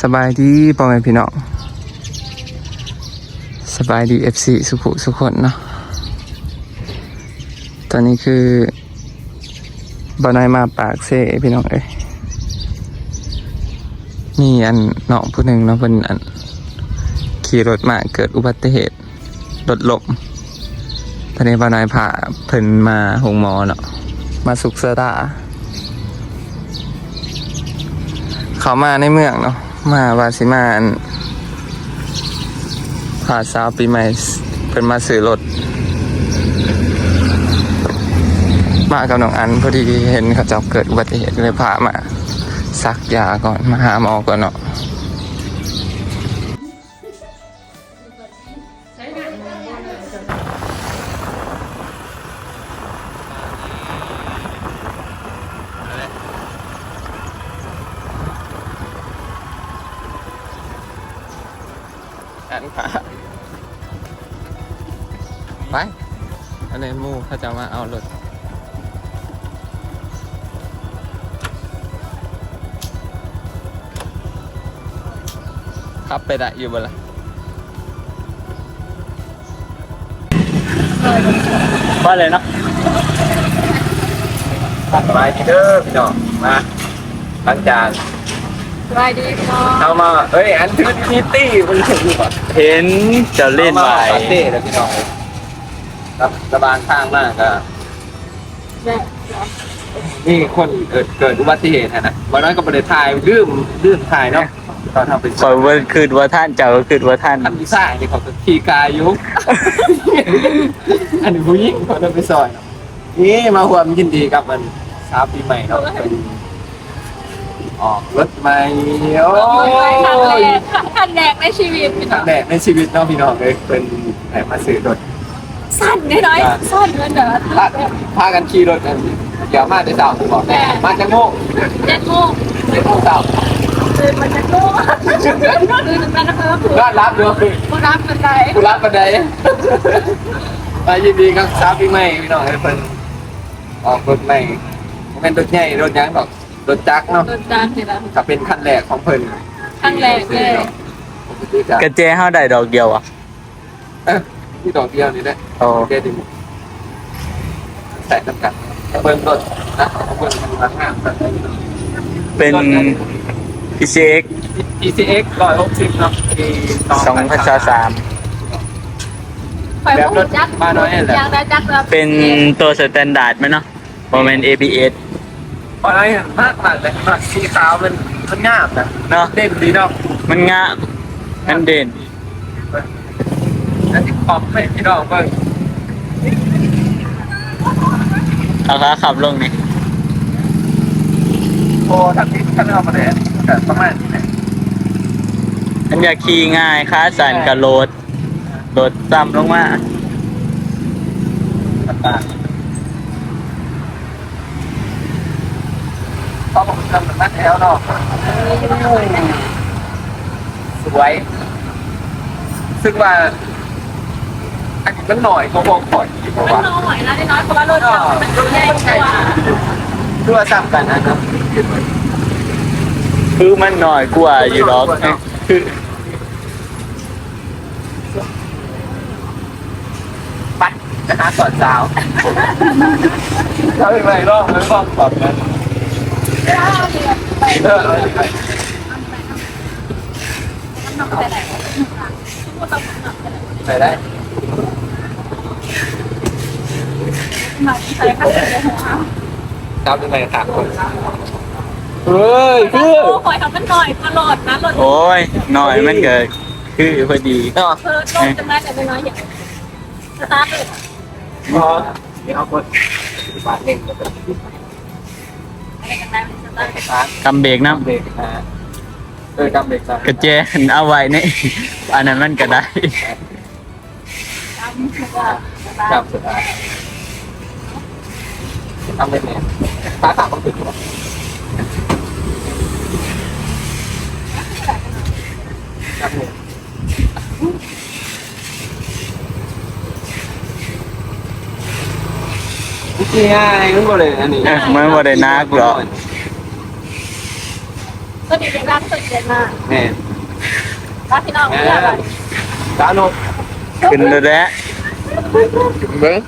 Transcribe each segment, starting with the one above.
สบายดีพ่อแม่พี่น้องสบายดีเอฟซีสุขุสุขคนเนาะตอนนี้คือบานายมาปากเซ่พี่น้องเอ้ยมีอันน้องผู้หนึ่งเนาะเป็นอัน ขี่รถมาเกิดอุบัติเหตุรถล้มตอนนี้บานายพาเพิ่นมาหงหมอเนาะมาสุกเสดาเขามาในเมืองเนาะ มาวาสิมาอันพาสาวปีใหม่เป็นมาซื้อรถมากับน้องอันพอดีเห็นเขาจับเกิดอุบัติเหตุเลยพามา ซักยาก่อนมาหาหมอก่อนเนาะ ไป อันนี้มูเขาจะมาเอารถขับไปได้อยู่บ่ล่ะว่าเลยเนาะสบายดีเด้อพี่น้องมาหลังจาก สบายดีพี่น้องเข้ามาเฮ้ยอันทึกนิตี้มันถึงก่อนเห็นจะเล่นข้าไว้มาปาร์ตี้แล้วพี่น้องรับระบางข้างมากก็แม่นี่คนเกิดเกิดอุบัติเหตุอะนะวันนั้นก็ไปเลยถ่ายลืมลืมถ่ายเนาะตอนทำเป็นคอยว่าคืดว่าท่านเจ้าก็คืดว่าท่านท่านพิซ่าเนี่ยเขาก็ขี่กายอยุก อันนี้ผู้หญิงเขาเดินไปซอยเนาะนี่มาหวมยินดีกับมันสาวปีใหม่เนาะเป็น ออกรถใหม่โอ้ครั้งแรยกครั้งแรกในชีวิตพี่คน้รั้องงแรกในชีวิตเนาะพี่น้องเลยเป็นแหมมาซื้อรถ สั้นน้อยๆสั้นเงินเด้อพาพากันขี่รถกันเดี๋ยวมาจะสาวผมบอกมาจะโง่เจ็ดโมงเจ็ดโมงสาวตื่นมาจากโลกตื่นมานะคะคือรอดรับเดี๋ยวผู้รับเป็นไรกูรับบันไดมายินดีกับสาวปีใหม่พี่น้องให้เพิ่นออกรถใหม่บ่เป็นรถใหญ่รถยังดอก รถจักรเนาะโดนจานนี่ละถ้าเป็นคันแรกของเพิ่นครั้งแรกเลยปกติจะกระเจเฮาได้ดอกเดียวอะเอ้ยที่ดอกเดียวนี่แหละโอ้โอเคดิใส่น้ำกันเบิ่งรถนะของเบิ่งมันราคาเป็น PCX PCX 160เนาะปี2023ไปพูดจักอยากได้จักแล้วเป็นตัวสแตนดาร์ดไหมเนาะโมเมน ABS เพราะอะไรมากมากเลยมากสีขาวมันมันงามนะเนาะเด่นดีเนาะมันงามมันเด่นแล้วที่ขอบไม่พี่น้องเบิ่งเอาขาขับลงนี่โอ้ทักทิศท่านอามาเลยแต่ประมาณนี้แหละอันอยากขี่ง่ายขาสันกับโหลดโหลดต่ำลงมาต่าง ๆเขาบอกทำแบบนั้นแล้วเนาะสวย ซึ่งว่า อันนี้มันหน่อยก็วงข่อยเพราะมันว่าน้อยนะน้อยเพราะว่ารถมันใหญ่กว่าเพื่อซ้ำกันนะครับคือมันหน่อยกว่าอยู่หรอกคือไปนะฮะสอนสาวเขาเป็นไรรอบเลยรอบตอบกัน เออเออไปไปได้ใส่ข้าวเหนียวหัวครับเป็นไรถามคนเฮ้ยโอ้คือ คอยทำมันหน่อยตลอดนะรถโอ้ยหน่อยมันเกิดคือพอดีเนาะเพิ่มลงจังได้แต่น้อยอย่างสตาร์ทเลยพอเดี๋ยวเอาคนบาทหนึ่งก็เป็นอะไร กันได้เป็นสตาร์ทบาทกำเบรกน้เบรกนะเออกำเบรกนะำกระเจเอาไว้ในอันนั้นมันก็ได้จำแล้วก็สตาร์จัทบสุดท้ายทำเป็นเนี่ยขาขาของถึงจับหนึ่งง่ายมันก็เลยอันนี้เอ้ยมันบ่ได้นักหรอก ตัวนี้เป็นร้านสุดเด่นมากแม่ร้านพี่น้องเพื่อนอะไรตาโนขึ้นเลยแหละเบิ้ง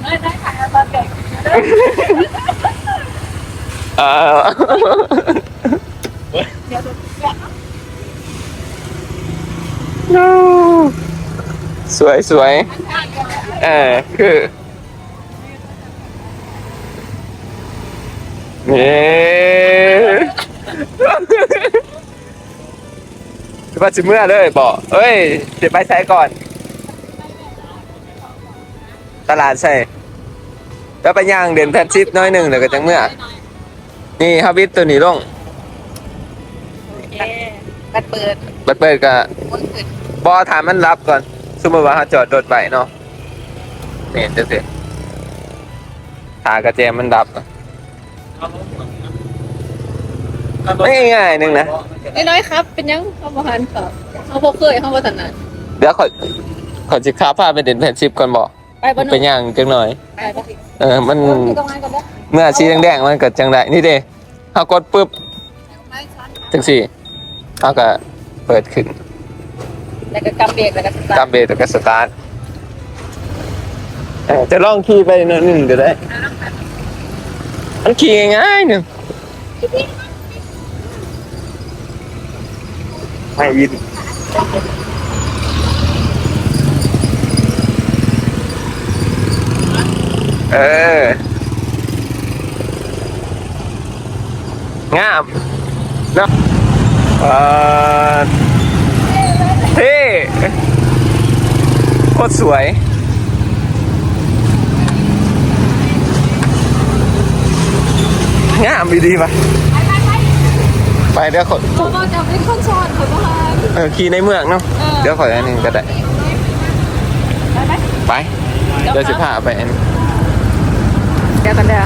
ไม่ได้ขายตอนเด็กเออเดี๋ยวดูแกะสวยสวยอันอ่านกันเออคือ นี่ว่าจะเมื่อเลยบอกเอ้ยเดี๋ยวไปใช้ก่อน ตลาดใช่แล้วไปย่างเด่นแพทชิปน้อยหนึ่งเดี๋ยวก็จังเมื่อ นี่ฮาวิตตัวนี้ลงบัดเปิดบัดเปิดกับคนขึ้นบอถามมันรับก่อน สมมติว่าเขาจอดรถไปเนาะนี่จะเสร็จหากระเจมมันรับอะ ไม่ง่ายๆหนึงนะน้อยๆครับ เป็นยังเขาบอกหันครับเขาบอกเคยเขาบอกถนัดเดี๋ยวขอขอจิค้าพาไปเด่นแผ่นชิปก่อนบอกไปบ้านไปย่างจังหน่อย ไปปะเออมันตรงนั้นก็ได้เมื่อชีแดงๆมันเกิดจังไดนี่เด้เขากดปุ๊บไม่ชั้นจังสี่เขาก็เปิดขึ้นแล้วก็กำเบรกแล้วก็สตาร์ทตามเบรกแล้วก็สตาร์ทเออจะลองขี่ไปหนึ่งเดี๋ยวได้มันขี่ง่ายๆหนึ่ง ไม่ยินเอองามนะเออเท่โคตรสวยงามดีๆปะไปเดี๋ยวขอเขาบอจะเป็นคนชอนเขาบอกหัน เออขี่ในเมืองเนาะเดี๋ยวขออันหนึงก็ได้ไปไหมไปเดี๋ยวสิพาไปอันเดี๋ยวกันเดี๋ย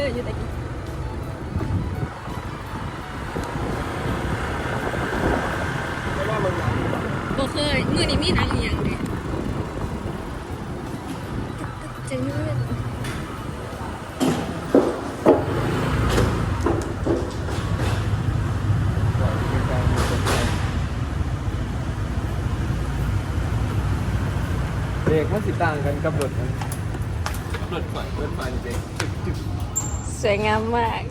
เลยอยู่แต่กี้บ่เคย มือนี้มีหนังอหย่างเด้จะยืด เด็กมันสิต่างกันกับรถมันรถไฟรถไฟเด็กจึ๊ก สวยงามมาก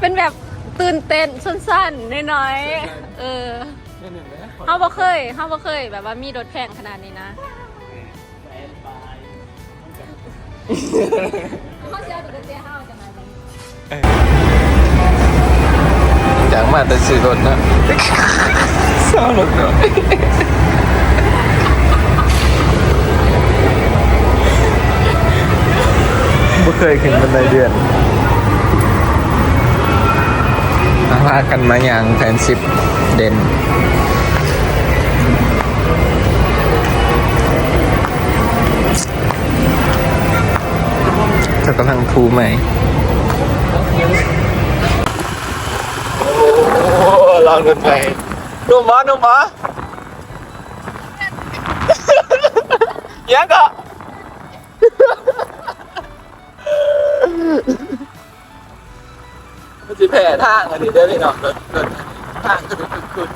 เป็นแบบตื่นเต้นสั้นๆน้อยๆเออๆนี่หนึ่งนะเฮาบ่เคยเฮาบ่เคย แบบว่ามีรถแข่งขนาดนี้นะแฟนบายมันกับเขาเจอตัวเตี้ยห้าวจะมาจังจากมาแต่ซื้อรถนะเศร้ารถเนาะไม่เคยขึ้นบันไดเดือนมากันมาอย่างแผนสิบเด่นเธอกำลังทูใหมโอ้ลองกันไปดูมาดูมายังก็ มันจะแผ่ทางอันนี้ได้ไหมเนาะรถรถทางคือ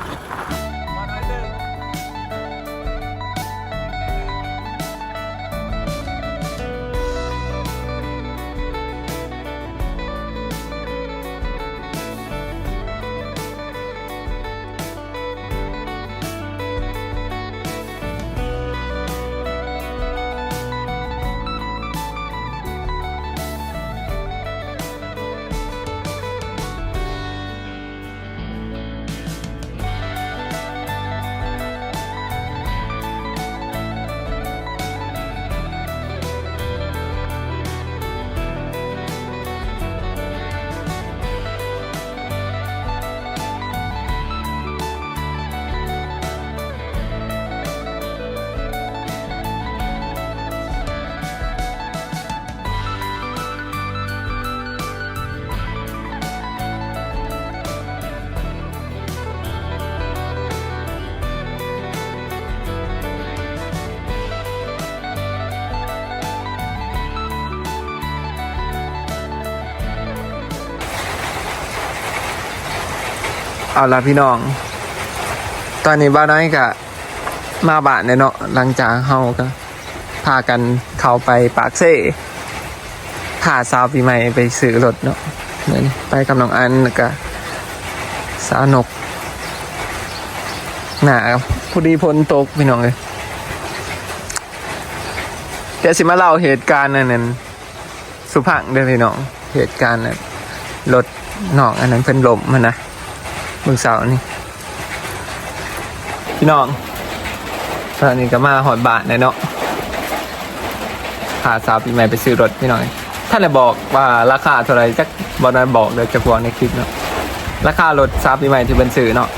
เอาละพี่น้อง ตอนนี้บ้านน้อยกะมาบ้านเนี่ยเนาะหลังจากเฮาก็พากันเข้าไปปากเซ่พาสาวปีใหม่ไปซื้อรถเนาะเหมือนไปกับน้องอันแล้วก็สาวนกหนาพอดีพลตกพี่น้องเลยเดี๋ยวสิมาเล่าเหตุการณ์อันนั้นสุพังเด้อพี่น้อง เหตุการณ์นั้นรถน้องอันนั้นเพิ่นลมมันนะ มึงเสาร์นี่ พี่น้องตอนนี้ก็มาหอดบาทเลยเนาะพาสาวปีใหม่ไปซื้อรถพี่น้องท่านเลยบอกว่าราคาเท่าไรจักบอนั้นบอกเดี๋ยวจะบอกในคลิปเนาะราคารถสาวปีใหม่ที่เป็นซื้อเนาะ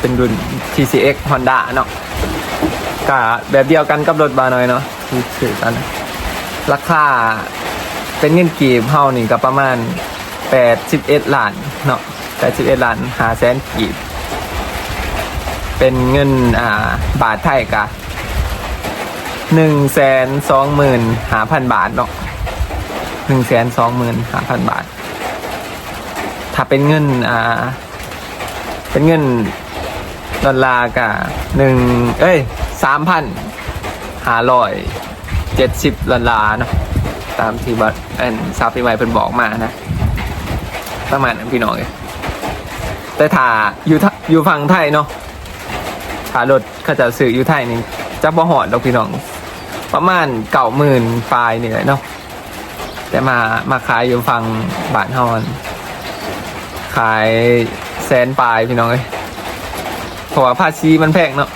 เป็นรุ่น TCX Honda เนาะก็แบบเดียวกันกับรถบาน่อยเนาะที่ซื้อกันราคาเป็นเงินกีบเฮานี่ก็ประมาณ81ล้านเนาะ 81ล้านหาแสนกีบ เป็นเงินอ่าบาทไทยกะหนึ่งแสนสองหมื่นหาพันบาทเนาะหนึ่งแสนสองหมื่นหาพันบาท ถ้าเป็นเงินอ่าเป็นเงินดอลลาร์กะหนึ่งเอ้ยสามพันหาร้อยเจ็ดสิบดอลลาร์เนาะตามที่บัตรอันซาปีใหม่เพิ่นบอกมานะ ประมาณนั้นพี่น้องเอ้ย แต่ถ้าอยู่ทะอยู่ฝั่งไทยเนาะถ้ารถเขาจะซื้ออยู่ไทยนี่จะบ่หอดดอกพี่น้อง ประมาณเก่าหมื่นปลายนี่แหละเนาะแต่มามาขายอยู่ฝั่งบานฮอนขายแสนปลายพี่น้องเอ้ยเพราะว่าภาษีมันแพงเนาะ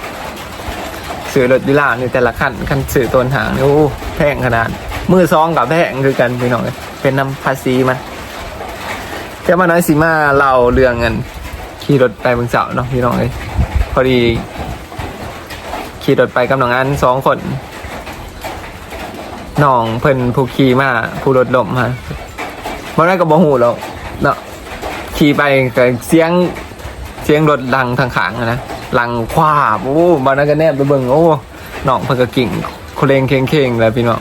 ซื้อรถดิลาวนี่แต่ละคันคันซื้อต้นหางนี่โอ้แพงขนาดมือซองกับแพงคือกันพี่น้องเอ้ยเป็นน้ำภาษีมันแค่มาน้อยสีมาเล่าเรื่องกัน ขี่รถไปเมืองเสาเนาะพี่น้องเอ้ยพอดี ขี่รถไปกับน้องอันสองคนน้องเพิ่นผู้ขี่มาผู้รถล้มฮะบ่ได้ก็บ่ฮู้แล้วเนาะขี่ไปก็เสียงเสียงรถดังทางขางนะลังคว้าบโอ้บ่นั้นก็แนบไปเบิ่งโอ้น้องเพิ่นก็กิ่งโคเลงเคงๆแล้วพี่น้อง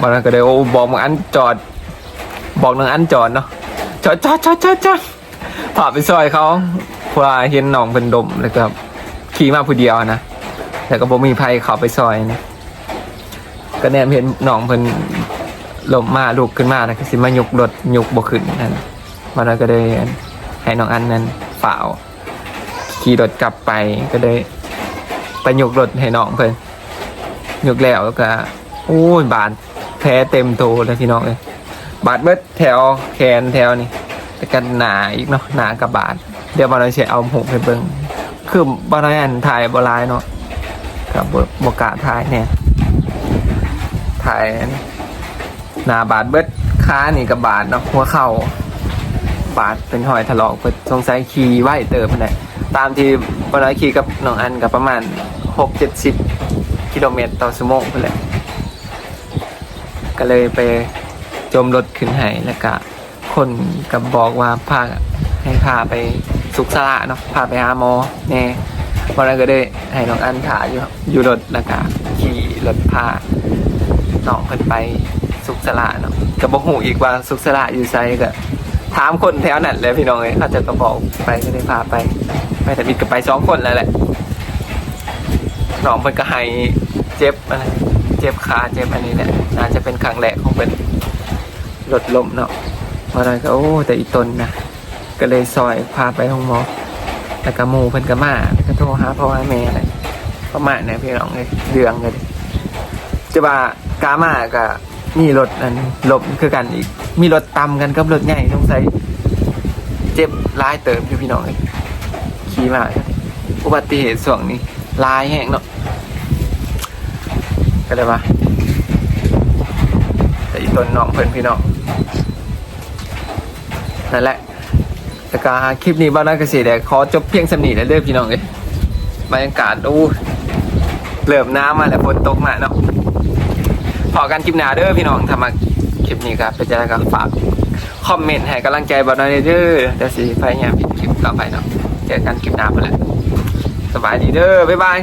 บ่นั้นก็ได้โอ้บอกน้องอันจอด บอกน้องอันจอดเนาะจอดจอดจอดจอดจอด พาไปซอยเขาพราเห็นหนองเป็นดมแล้วก็ขี่มาผู้เดียวนะแล้วก็บ่มีภัยเขาไปซอยนะก็แนมเห็นหนองเพิ่นลมมาลุกขึ้นมาแล้วก็สิมายกรถยกบ่ขึ้นนั่นมันก็ได้ให้น้องอันนั้นฝ่าขี่รถกลับไปก็ได้ไปยกรถให้น้องเพิ่นยกแล้วก็โอ้บานแพ้เต็มโตเลยพี่น้องเลยบาดเบิดแถวแขนแถวนี่ แต่กันหนาอีกเนาะหนากับบาด เดี๋ยวบอลน้อยเชเอาหูไปเบิ้งคือบอลน้อยอันถ่ายบอลายเนาะกับบโบกาถ่ายเนี่ยถ่ายหนาบาดเบิดขานี่กับบาดเนาะหัวเข่าบาดเป็นหอยถลอกเปิดสงสัยขี่ไหวเติมไปไหนตามที่บอลน้อยขี่กับน้องอันกับประมาณหกเจ็ดสิบกิโลเมตรต่อชั่วโมงไปเลยก็เลยไปจมรถขึ้นให้แล้วก็ คนกับบอกว่าพาให้พาไปสุขสละเนาะพาไปหาหมอแน่วันนั้นก็ได้ให้น้องอันถ่ายอยู่อยู่รถแล้วก็ขี่รถพาน้องเพิ่นไปสุขสละเนาะก็บอกหูอีกว่าสุขสละอยู่ไซก็ถามคนแถวนั้นเลยพี่น้องเอ้ยเขาจะก็บอกไปก็ได้พาไปไปแต่บิดก็ไปสองคนแล้วแหละน้องเพิ่นก็ให้เจ็บอะไรเจ็บขาเจ็บอันนี้เนี่ยน่าจะเป็นครั้งแรกของเป็นรถล้มเนาะ มาเลยก็โอ้แต่อีตนนะก็เลยซอยพาไปห้องหมอแล้วก็มูเพิ่นก็มาแล้วก็โทรหาพ่อหาแม่เลยประมาณเนี่ยพี่น้องเลยเดืองเลยจะว่ากามาก็มีรถอันลมคือกันอีก มีรถตำกันกับรถใหญ่ต้องใส่เจ็บร้ายเติมอยู่พี่น้องเลยขี่มาอุบัติเหตุส่วงนี้ลายแห้งเนาะก็เลยว่าแต่อีตนน้องเพื่นพี่น้อง นั่นแหละแต่การคลิปนี้บ้านนักเกษตรแต่ขอจบเพียงสำนีแล้วเด้อพี่น้องเลยบรรยากาศอู้เริ่มน้ำมาแล้วฝนตกมาเนาะพอกันคลิปหน้าเด้อพี่น้องทำมาคลิปนี้ครับเป็นจะได้ก็ฝากคอมเมนต์ให้กำลังใจบ้านนักเด้อเดี๋ยวสิพยายามปิดคลิปต่อไปเนาะเจอกันคลิปหน้าไปแล้วสบายดีเด้อบ๊ายบาย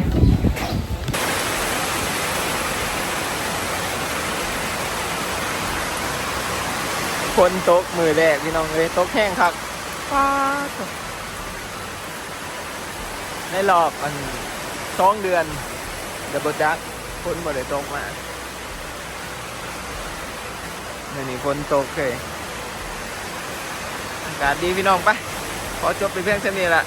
ฝนตกมือแรกพี่น้องเลยตกแห้งครับป้าในรอบอันสองเดือนเดับเบิลดักฝนหมดเลยตกมาเนี่ยวนี้ฝนตกเลยอากาศดีพี่น้องปะขอจบไปเพียงเท่านี้ละ